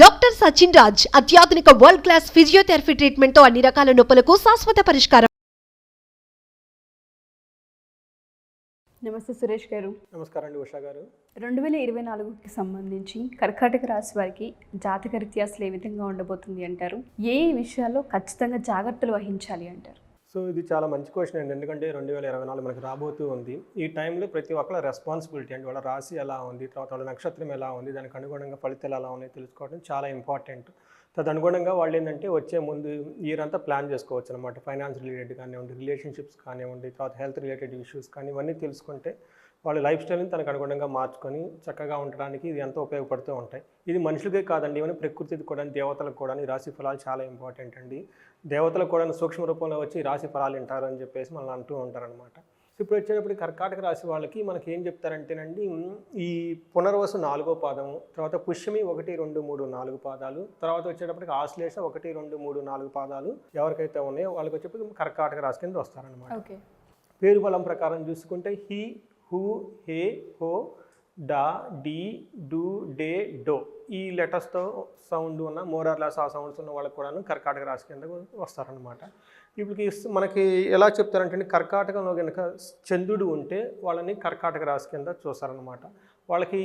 Doctor Sachin Raj అత్యాధునిక world class physiotherapy ట్రీట్మెంట్తో అన్ని రకాల నొప్పులకు శాశ్వత పరిష్కారం. నమస్తే సురేష్ గారు. నమస్కారం అండి ఉషా గారు. రెండు వేల ఇరవై నాలుగుకి సంబంధించి కర్కాటక రాశి వారికి జాతక రీత్యా అసలు ఏ విధంగా ఉండబోతుంది అంటారు? ఏ ఏ విషయాల్లో ఖచ్చితంగా జాగ్రత్తలు వహించాలి అంటారు? సో ఇది చాలా మంచి క్వశ్చన్ అండి. ఎందుకంటే రెండు వేల ఇరవై నాలుగు మనకి రాబోతూ ఉంది. ఈ టైంలో ప్రతి ఒక్కళ్ళ రెస్పాన్సిబిలిటీ అండి వాళ్ళ రాశి ఎలా ఉంది తర్వాత వాళ్ళ నక్షత్రం ఎలా ఉంది దానికి అనుగుణంగా ఫలితాలు ఎలా ఉన్నాయి తెలుసుకోవడం చాలా ఇంపార్టెంట్ తదనుగుణంగా వాళ్ళు ఏంటంటే వచ్చే ముందు ఇయర్ అంతా ప్లాన్ చేసుకోవచ్చు అనమాట ఫైనాన్స్ రిలేటెడ్ కానివ్వండి రిలేషన్షిప్స్ కానివ్వండి తర్వాత హెల్త్ రిలేటెడ్ ఇష్యూస్ కానీ ఇవన్నీ తెలుసుకుంటే వాళ్ళ లైఫ్ స్టైల్ని తనకు అనుగుణంగా మార్చుకొని చక్కగా ఉండడానికి ఇది ఎంతో ఉపయోగపడుతూ ఉంటాయి. ఇది మనుషులకే కాదండి ఇవన్నీ ప్రకృతికి కూడా దేవతలకు కూడా ఈ రాశి ఫలాలు చాలా ఇంపార్టెంట్ అండి. దేవతలకు కూడా సూక్ష్మ రూపంలో వచ్చి రాశి ఫలాలు వింటారు అని చెప్పేసి మనల్ని అంటూ ఉంటారనమాట సో ఇప్పుడు వచ్చేటప్పుడు కర్కాటక రాశి వాళ్ళకి మనకి ఏం చెప్తారంటేనండి ఈ పునర్వసు నాలుగో పాదము తర్వాత పుష్యమి ఒకటి రెండు మూడు నాలుగు పాదాలు తర్వాత వచ్చేటప్పటికి ఆశ్లేష ఒకటి రెండు మూడు నాలుగు పాదాలు ఎవరికైతే ఉన్నాయో వాళ్ళకి వచ్చేప్పటికి కర్కాటక రాశి కింద వస్తారనమాట ఓకే. పేరు బలం ప్రకారం చూసుకుంటే హీ హూ హే హో డా డి డు డే డో ఈ లెటర్స్తో సౌండ్ ఉన్న మోరార్లాస్ ఆ సౌండ్స్ ఉన్న వాళ్ళకి కూడాను కర్కాటక రాశి కింద వస్తారనమాట ఇప్పుడు మనకి ఎలా చెప్తారంటే కర్కాటకంలో కనుక చంద్రుడు ఉంటే వాళ్ళని కర్కాటక రాశి కింద చూస్తారనమాట వాళ్ళకి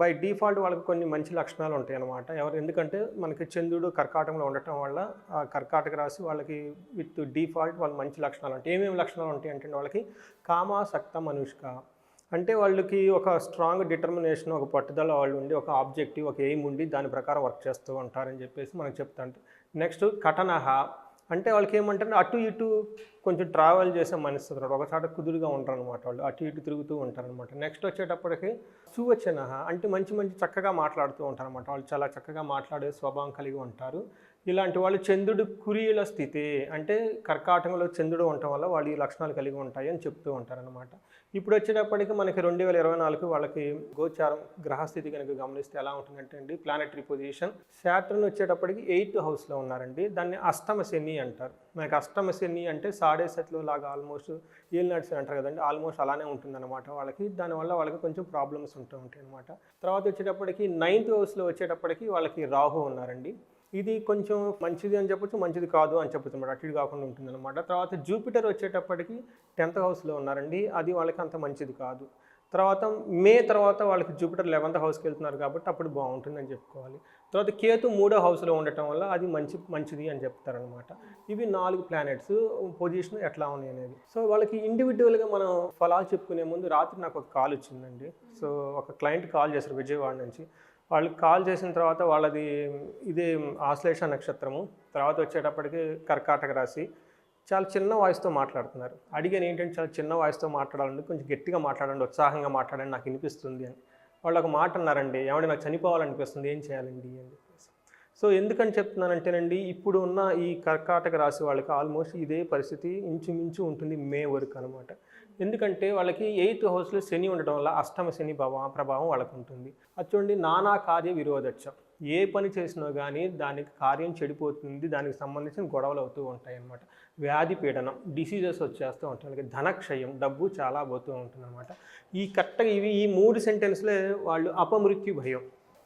బై డిఫాల్ట్ వాళ్ళకి కొన్ని మంచి లక్షణాలు ఉంటాయి అన్నమాట ఎవరు ఎందుకంటే మనకి చంద్రుడు కర్కాటకంలో ఉండటం వల్ల ఆ కర్కాటక రాశి వాళ్ళకి విత్ డిఫాల్ట్ వాళ్ళ మంచి లక్షణాలు ఉంటాయి. ఏమేమి లక్షణాలు ఉంటాయి అంటే వాళ్ళకి కామాసక్త మనుష్క అంటే వాళ్ళకి ఒక స్ట్రాంగ్ డిటర్మినేషన్ ఒక పట్టుదల వాళ్ళు ఉండి ఒక ఆబ్జెక్టివ్ ఒక ఎయిమ్ ఉండి దాని ప్రకారం వర్క్ చేస్తూ ఉంటారని చెప్పేసి మనకు చెప్తాను నెక్స్ట్ కటనహ అంటే వాళ్ళకి ఏమంటారు అటు ఇటు కొంచెం ట్రావెల్ చేసే మనిషి ఒక చోట కుదురుగా ఉంటారు అనమాట వాళ్ళు. అటు ఇటు తిరుగుతూ ఉంటారు అనమాట నెక్స్ట్ వచ్చేటప్పటికి సువచన అంటే మంచి మంచి చక్కగా మాట్లాడుతూ ఉంటారు అనమాట వాళ్ళు చాలా చక్కగా మాట్లాడే స్వభావం కలిగి ఉంటారు. ఇలాంటి వాళ్ళు చంద్రుడు కురియుల స్థితి అంటే కర్కాటకంలో చంద్రుడు ఉండటం వల్ల వాళ్ళు ఈ లక్షణాలు కలిగి ఉంటాయి అని చెప్తూ ఉంటారనమాట ఇప్పుడు వచ్చేటప్పటికి మనకి రెండు వేల ఇరవై నాలుగు వాళ్ళకి గోచారం గ్రహస్థితి కనుక గమనిస్తే ఎలా ఉంటుందంటే అండి ప్లానెటరీ పొజిషన్ శాటర్న్ వచ్చేటప్పటికి ఎయిత్ హౌస్లో ఉన్నారండి. దాన్ని అష్టమ శని అంటారు. మనకి అష్టమ శని అంటే సాడే సెట్లు లాగా ఆల్మోస్ట్ ఏళ్ళు నడిచి అంటారు కదండి. ఆల్మోస్ట్ అలానే ఉంటుందన్నమాట వాళ్ళకి. దానివల్ల వాళ్ళకి కొంచెం ప్రాబ్లమ్స్ ఉంటూ ఉంటాయి అనమాట తర్వాత వచ్చేటప్పటికి నైన్త్ హౌస్లో వచ్చేటప్పటికి వాళ్ళకి రాహు ఉన్నారండి. ఇది కొంచెం మంచిది అని చెప్పొచ్చు మంచిది కాదు అని చెప్పొచ్చు అనమాట. అటు ఇటు కాకుండా ఉంటుంది అనమాట తర్వాత జూపిటర్ వచ్చేటప్పటికి టెన్త్ హౌస్లో ఉన్నారండి. అది వాళ్ళకి అంత మంచిది కాదు. తర్వాత మే తర్వాత వాళ్ళకి జూపిటర్ లెవెన్త్ హౌస్కి వెళ్తున్నారు కాబట్టి అప్పుడు బాగుంటుందని చెప్పుకోవాలి. తర్వాత కేతు మూడో హౌస్లో ఉండటం వల్ల అది మంచి మంచిది అని చెప్తారనమాట ఇవి నాలుగు ప్లానెట్స్. పొజిషన్ ఎట్లా ఉన్నాయి అనేది. సో వాళ్ళకి ఇండివిజువల్గా మనం ఫలాలు చెప్పుకునే ముందు రాత్రి నాకు ఒక కాల్ వచ్చిందండి. సో ఒక క్లయింట్ కాల్ చేశారు విజయవాడ నుంచి. వాళ్ళకి కాల్ చేసిన తర్వాత వాళ్ళది ఇది ఆశ్లేష నక్షత్రము. తర్వాత వచ్చేటప్పటికి కర్కాటక రాశి. చాలా చిన్న వాయిస్తో మాట్లాడుతున్నారు. అడిగాను ఏంటంటే చాలా చిన్న వాయిస్తో మాట్లాడాలండి? కొంచెం గట్టిగా మాట్లాడండి ఉత్సాహంగా మాట్లాడండి నాకు వినిపిస్తుంది అని. వాళ్ళు ఒక మాట అన్నారండి ఏమంటే నాకు చనిపోవాలనిపిస్తుంది ఏం చేయాలండి? అని. సో ఎందుకని చెప్తున్నానంటేనండి ఇప్పుడు ఉన్న ఈ కర్కాటక రాశి వాళ్ళకి ఆల్మోస్ట్ ఇదే పరిస్థితి ఇంచుమించు ఉంటుంది మే వరకు అనమాట ఎందుకంటే వాళ్ళకి ఎయిత్ హౌస్లో శని ఉండడం వల్ల అష్టమ శని ప్రభావం ప్రభావం వాళ్ళకు ఉంటుంది. అది చూడండి నానా కార్య విరోధచ్చం. ఏ పని చేసినా కానీ దానికి కార్యం చెడిపోతుంది దానికి సంబంధించిన గొడవలు అవుతూ ఉంటాయి అన్నమాట. వ్యాధి పీడనం డిసీజెస్ వచ్చేస్తూ ఉంటాయి. వాళ్ళకి ధనక్షయం డబ్బు చాలా పోతూ ఉంటుంది అనమాట ఈ కరెక్ట్గా ఇవి ఈ మూడు సెంటెన్స్లే వాళ్ళు అపమృత్యు భయం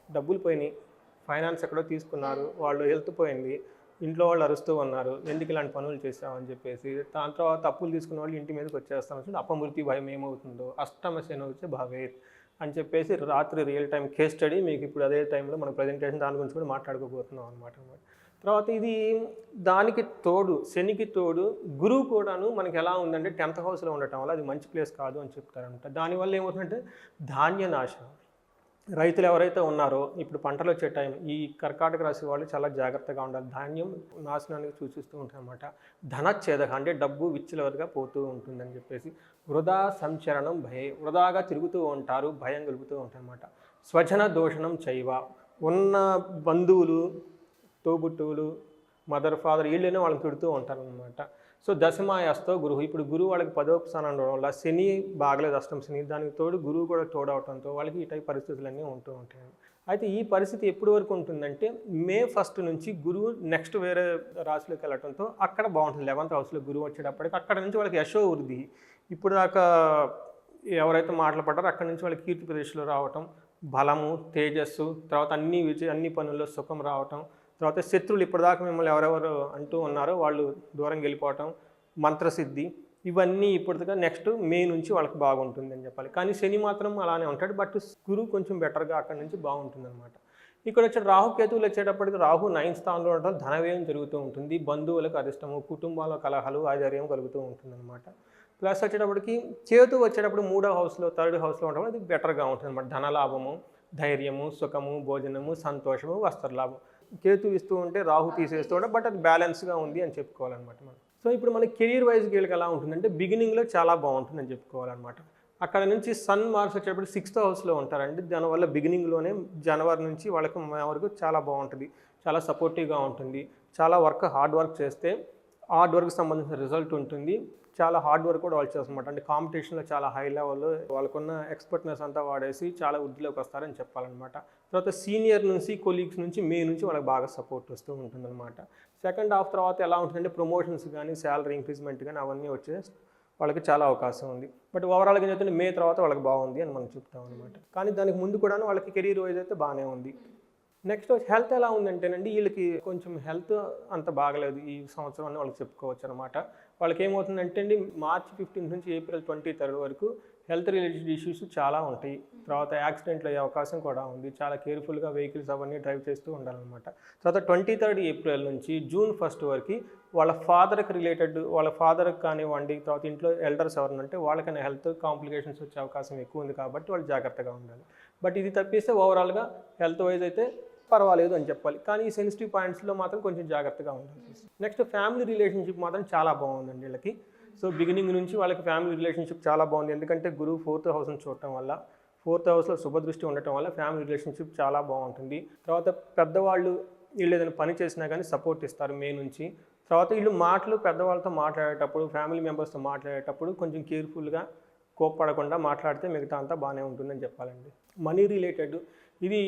డబ్బులు పోయినాయి. ఫైనాన్స్ ఎక్కడో తీసుకున్నారు వాళ్ళు హెల్త్ పోయింది ఇంట్లో వాళ్ళు అరుస్తూ ఉన్నారు ఎందుకు ఇలాంటి పనులు చేసామని చెప్పేసి దాని తర్వాత అప్పులు తీసుకున్న వాళ్ళు ఇంటి మీదకి వచ్చేస్తామని అపమృతి భయం ఏమవుతుందో అష్టమ వచ్చే భవేత్ అని చెప్పేసి రాత్రి రియల్ టైం కేస్ స్టడీ మీకు ఇప్పుడు అదే టైంలో మన ప్రజెంటేషన్ దాని గురించి కూడా మాట్లాడుకోబోతున్నాం అనమాట తర్వాత ఇది దానికి తోడు శనికి తోడు గురువు కూడాను మనకి ఎలా ఉందంటే టెన్త్ హౌస్లో ఉండటం వల్ల అది మంచి ప్లేస్ కాదు అని చెప్తారనమాట దానివల్ల ఏమవుతుందంటే ధాన్య నాశనం రైతులు ఎవరైతే ఉన్నారో ఇప్పుడు పంటలు వచ్చే టైం ఈ కర్కాటక రాశి వాళ్ళు చాలా జాగ్రత్తగా ఉండాలి. ధాన్యం నాశనానికి సూచిస్తూ ఉంటాయి అన్నమాట ధనచ్ఛేదక అంటే డబ్బు విచ్చలవరిగా పోతూ ఉంటుందని చెప్పేసి వృధా సంచరణం భయ వృధాగా తిరుగుతూ ఉంటారు భయం కలుగుతూ ఉంటాయి స్వజన దోషణం చైవ. ఉన్న బంధువులు తోబుట్టువులు మదర్ ఫాదర్ వీళ్ళనే వాళ్ళని తిడుతూ ఉంటారనమాట సో దశమాయాస్తో గురువు. ఇప్పుడు గురువు వాళ్ళకి పదో స్థానం ఉండడం వల్ల శని బాగలేదు అష్టం శని దానికి తోడు గురువు కూడా తోడవటంతో వాళ్ళకి ఈ టైప్ పరిస్థితులన్నీ ఉంటూ ఉంటాయి. అయితే ఈ పరిస్థితి ఎప్పటి వరకు ఉంటుందంటే మే ఫస్ట్ నుంచి గురువు నెక్స్ట్ వేరే రాశిలోకి వెళ్ళటంతో అక్కడ బాగుంటుంది. లెవెంత్ హౌస్లో గురువు వచ్చేటప్పటికి అక్కడ నుంచి వాళ్ళకి యశో వృద్ధి. ఇప్పుడు దాకా ఎవరైతే మాటలు పడ్డారో నుంచి వాళ్ళకి కీర్తి ప్రదేశ్లో రావటం బలము తేజస్సు తర్వాత అన్ని విజయ అన్ని పనుల్లో సుఖం రావటం తర్వాత శత్రువులు ఇప్పటిదాకా మిమ్మల్ని ఎవరెవరు అంటూ ఉన్నారో వాళ్ళు దూరం వెళ్ళిపోవటం మంత్రసిద్ధి ఇవన్నీ ఇప్పటిదాకా నెక్స్ట్ మే నుంచి వాళ్ళకి బాగుంటుంది అని చెప్పాలి. కానీ శని మాత్రం అలానే ఉంటాడు. బట్ గురువు కొంచెం బెటర్గా అక్కడ నుంచి బాగుంటుంది అనమాట ఇక్కడ వచ్చే రాహు కేతువులు వచ్చేటప్పటికి రాహు నైన్ స్థానంలో ఉండటం ధనవ్యయం జరుగుతూ ఉంటుంది. బంధువులకు అరిష్టము కుటుంబాల కలహాలు ఆధైర్యం కలుగుతూ ఉంటుంది అనమాట ప్లస్ వచ్చేటప్పటికి చేతు వచ్చేటప్పుడు మూడో హౌస్లో థర్డ్ హౌస్లో ఉండడం అది బెటర్గా ఉంటుంది అనమాట ధనలాభము ధైర్యము సుఖము భోజనము సంతోషము వస్త్రలాభం. కేతు ఇస్తూ ఉంటే రాహు తీసేస్తూ ఉంటే బట్ అది బ్యాలెన్స్గా ఉంది అని చెప్పుకోవాలన్నమాట మనం. సో ఇప్పుడు మన కెరీర్ వైజ్ వీళ్ళకి ఎలా ఉంటుందంటే బిగినింగ్లో చాలా బాగుంటుందని చెప్పుకోవాలన్నమాట. అక్కడ నుంచి సన్ మార్క్స్ వచ్చేటప్పుడు సిక్స్త్ హౌస్లో ఉంటారండి. దానివల్ల బిగినింగ్లోనే జనవరి నుంచి వాళ్ళకి మే వరకు చాలా బాగుంటుంది. చాలా సపోర్టివ్గా ఉంటుంది. చాలా వర్క్ హార్డ్ వర్క్ చేస్తే హార్డ్ వర్క్ సంబంధించిన రిజల్ట్ ఉంటుంది. చాలా హార్డ్ వర్క్ కూడా వాళ్ళు చేస్తారన్నమాట అంటే కాంపిటీషన్లో చాలా హై లెవెల్లో వాళ్ళకున్న ఎక్స్పర్ట్నెస్ అంతా వాడేసి చాలా వృద్ధిలోకి వస్తారని చెప్పాలన్నమాట. తర్వాత సీనియర్ నుంచి కొలీగ్స్ నుంచి మే నుంచి వాళ్ళకి బాగా సపోర్ట్ వస్తూ ఉంటుందన్నమాట. సెకండ్ హాఫ్ తర్వాత ఎలా ఉంటుందంటే ప్రమోషన్స్ కానీ శాలరీ ఇంక్రీజ్మెంట్ కానీ అవన్నీ వచ్చే వాళ్ళకి చాలా అవకాశం ఉంది. బట్ ఓవరాల్గా ఏం చెప్తుంటే మే తర్వాత వాళ్ళకి బాగుంది అని మనం చెప్తాం అనమాట కానీ దానికి ముందు కూడా వాళ్ళకి కెరీర్ వైజ్ అయితే బాగానే ఉంది. నెక్స్ట్ హెల్త్ ఎలా ఉందంటేనండి వీళ్ళకి కొంచెం హెల్త్ అంత బాగలేదు ఈ సంవత్సరం అని వాళ్ళకి చెప్పుకోవచ్చు అనమాట వాళ్ళకి ఏమవుతుందంటే అండి మార్చ్ ఫిఫ్టీన్త్ నుంచి ఏప్రిల్ ట్వంటీ థర్డ్ వరకు హెల్త్ రిలేటెడ్ ఇష్యూస్ చాలా ఉంటాయి. తర్వాత యాక్సిడెంట్లు అయ్యే అవకాశం కూడా ఉంది. చాలా కేర్ఫుల్గా వెహికల్స్ అవన్నీ డ్రైవ్ చేస్తూ ఉండాలన్నమాట. తర్వాత ట్వంటీ థర్డ్ ఏప్రిల్ నుంచి జూన్ ఫస్ట్ వరకు వాళ్ళ ఫాదర్కి రిలేటెడ్ వాళ్ళ ఫాదర్కి కానివ్వండి తర్వాత ఇంట్లో ఎల్డర్స్ ఎవరైనా ఉంటే వాళ్ళకైనా హెల్త్ కాంప్లికేషన్స్ వచ్చే అవకాశం ఎక్కువ ఉంది కాబట్టి వాళ్ళు జాగ్రత్తగా ఉండాలి. బట్ ఇది తప్పిస్తే ఓవరాల్గా హెల్త్ వైజ్ అయితే పర్వాలేదు అని చెప్పాలి. కానీ ఈ సెన్సిటివ్ పాయింట్స్లో మాత్రం కొంచెం జాగ్రత్తగా ఉండాలి. నెక్స్ట్ ఫ్యామిలీ రిలేషన్షిప్ మాత్రం చాలా బాగుందండి వీళ్ళకి. సో బిగినింగ్ నుంచి వాళ్ళకి ఫ్యామిలీ రిలేషన్షిప్ చాలా బాగుంది. ఎందుకంటే గురువు ఫోర్త్ హౌస్ని చూడటం వల్ల ఫోర్త్ హౌస్లో శుభదృష్టి ఉండటం వల్ల ఫ్యామిలీ రిలేషన్షిప్ చాలా బాగుంటుంది. తర్వాత పెద్దవాళ్ళు వీళ్ళు ఏదైనా పని చేసినా కానీ సపోర్ట్ ఇస్తారు మే నుంచి. తర్వాత వీళ్ళు మాటలు పెద్దవాళ్ళతో మాట్లాడేటప్పుడు ఫ్యామిలీ మెంబర్స్తో మాట్లాడేటప్పుడు కొంచెం కేర్ఫుల్గా కోప్పడకుండా మాట్లాడితే మిగతా అంతా బాగానే ఉంటుందని చెప్పాలండి. మనీ రిలేటెడ్ ఇది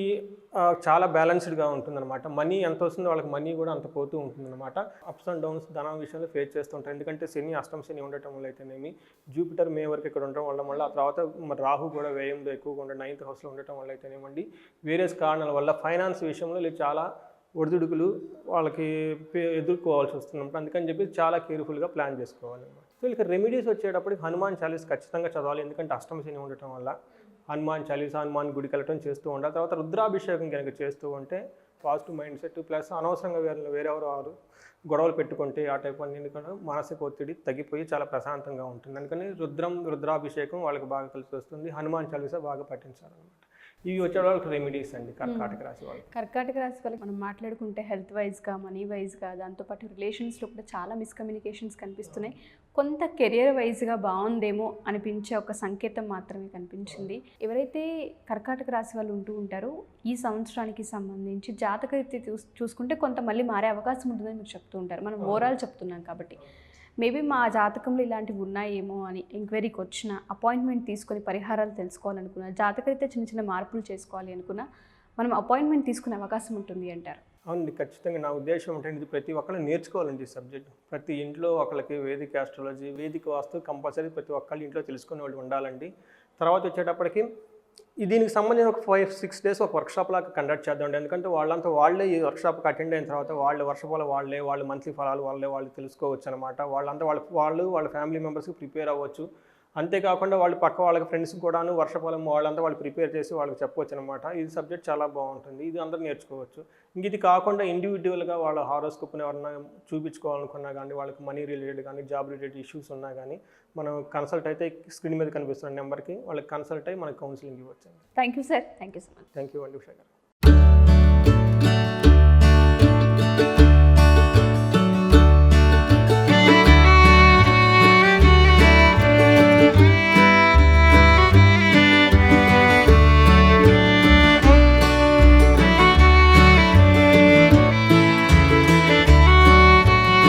చాలా బ్యాలెన్స్డ్గా ఉంటుందన్నమాట. మనీ ఎంత వస్తుందో వాళ్ళకి మనీ కూడా అంత పోతూ ఉంటుందన్నమాట. అప్స్ అండ్ డౌన్స్ ధనం విషయంలో ఫేస్ చేస్తుంటారు ఎందుకంటే శని అష్టం శని ఉండటం వల్ల అయితేనేమి జూపిటర్ మే వరకు ఇక్కడ ఉండటం వల్ల మళ్ళీ ఆ తర్వాత మరి రాహు కూడా వ్యయంలో ఎక్కువగా ఉండే నైన్త్ హౌస్లో ఉండటం వల్ల అయితేనేమండి వేరియస్ కారణాల వల్ల ఫైనాన్స్ విషయంలో చాలా ఒడిదుడుకులు వాళ్ళకి పే- ఎదుర్కోవాల్సి వస్తుందన్నమాట. అందుకని చెప్పి చాలా కేర్ఫుల్గా ప్లాన్ చేసుకోవాలి సో వీళ్ళకి రెమెడీస్ వచ్చేటప్పటికి హనుమాన్ చాలీస్ ఖచ్చితంగా చదవాలి. ఎందుకంటే అష్టమ శని ఉండటం వల్ల హనుమాన్ చాలీస్ హనుమాన్ గుడికి వెళ్ళటం చేస్తూ ఉండాలి. తర్వాత రుద్రాభిషేకం కనుక చేస్తూ ఉంటే పాజిటివ్ మైండ్ సెట్ ప్లస్ అనవసరంగా వేరే వేరెవరు వారు గొడవలు పెట్టుకుంటే ఆ టైప్ అన్ని కూడా మానసిక ఒత్తిడి తగ్గిపోయి చాలా ప్రశాంతంగా ఉంటుంది. అందుకని రుద్రం రుద్రాభిషేకం వాళ్ళకి బాగా కలిసి వస్తుంది. హనుమాన్ చాలీసా బాగా పఠించాలన్నమాట ఇవి వచ్చే వాళ్ళకి రెమెడీస్ అండి కర్కాటక రాశి వాళ్ళకి. కర్కాటక రాశి వాళ్ళకి మనం మాట్లాడుకుంటే హెల్త్ వైజ్గా మనీ వైజ్గా దాంతోపాటు రిలేషన్స్లో కూడా చాలా మిస్కమ్యూనికేషన్స్ కనిపిస్తున్నాయి. కొంత కెరియర్ వైజ్గా బాగుందేమో అనిపించే ఒక సంకేతం మాత్రమే కనిపించింది. ఎవరైతే కర్కాటక రాశి వాళ్ళు ఉంటూ ఉంటారో ఈ సంవత్సరానికి సంబంధించి జాతక చూస్ చూసుకుంటే కొంత మళ్ళీ మారే అవకాశం ఉంటుందని మీరు చెప్తూ ఉంటారు. మనం ఓవరాల్ చెప్తున్నాం కాబట్టి. మేబీ మా జాతకంలో ఇలాంటివి ఉన్నాయేమో అని ఎంక్వైరీకి వచ్చిన అపాయింట్మెంట్ తీసుకొని పరిహారాలు తెలుసుకోవాలనుకున్నా జాతకరీత్యా చిన్న చిన్న మార్పులు చేసుకోవాలి అనుకున్నా మనం అపాయింట్మెంట్ తీసుకునే అవకాశం ఉంటుంది అంటారు. అవునండి ఖచ్చితంగా నా ఉద్దేశం ఏంటంటే ప్రతి ఒక్కళ్ళు నేర్చుకోవాలండి ఈ సబ్జెక్ట్. ప్రతి ఇంట్లో ఒకళ్ళకి వేదిక ఆస్ట్రాలజీ వేదిక వాస్తు కంపల్సరీ ప్రతి ఒక్కళ్ళు ఇంట్లో తెలుసుకునే వాళ్ళు ఉండాలండి. తర్వాత వచ్చేటప్పటికి దీనికి సంబంధించిన ఒక ఫైవ్ సిక్స్ డేస్ ఒక వర్క్షాప్ లాగా కండక్ట్ చేద్దాం ఎందుకంటే వాళ్ళంతా వాళ్ళే ఈ వర్క్షాప్కి అటెండ్ అయిన తర్వాత వాళ్ళ వర్షఫల వాళ్ళే వాళ్ళ మంత్లీ ఫలాలు వాళ్ళే వాళ్ళు తెలుసుకోవచ్చు అనమాట వాళ్ళంతా వాళ్ళ వాళ్ళు వాళ్ళ ఫ్యామిలీ మెంబర్స్కి ప్రిపేర్ అవ్వచ్చు. అంతేకాకుండా వాళ్ళు పక్క వాళ్ళకి ఫ్రెండ్స్ కూడాను వర్షఫలం వాళ్ళంతా వాళ్ళు ప్రిపేర్ చేసి వాళ్ళకి చెప్పవచ్చు అనమాట ఇది సబ్జెక్ట్ చాలా బాగుంటుంది. ఇది అందరూ నేర్చుకోవచ్చు. ఇంక ఇది కాకుండా ఇండివిజువల్గా వాళ్ళ హారోస్కోప్ని ఎవరన్నా చూపించుకోవాలనుకున్నా కానీ వాళ్ళకి మనీ రిలేటెడ్ కానీ జాబ్ రిలేటెడ్ ఇష్యూస్ ఉన్నా కానీ మనం కన్సల్ట్ అయితే స్క్రీన్ మీద కనిపిస్తున్న నెంబర్కి వాళ్ళకి కన్సల్ట్ అయ్యి మనకి కౌన్సిలింగ్ ఇవ్వచ్చు thank you sir. Thank you so much. Thank you అండి ఉషా గారు.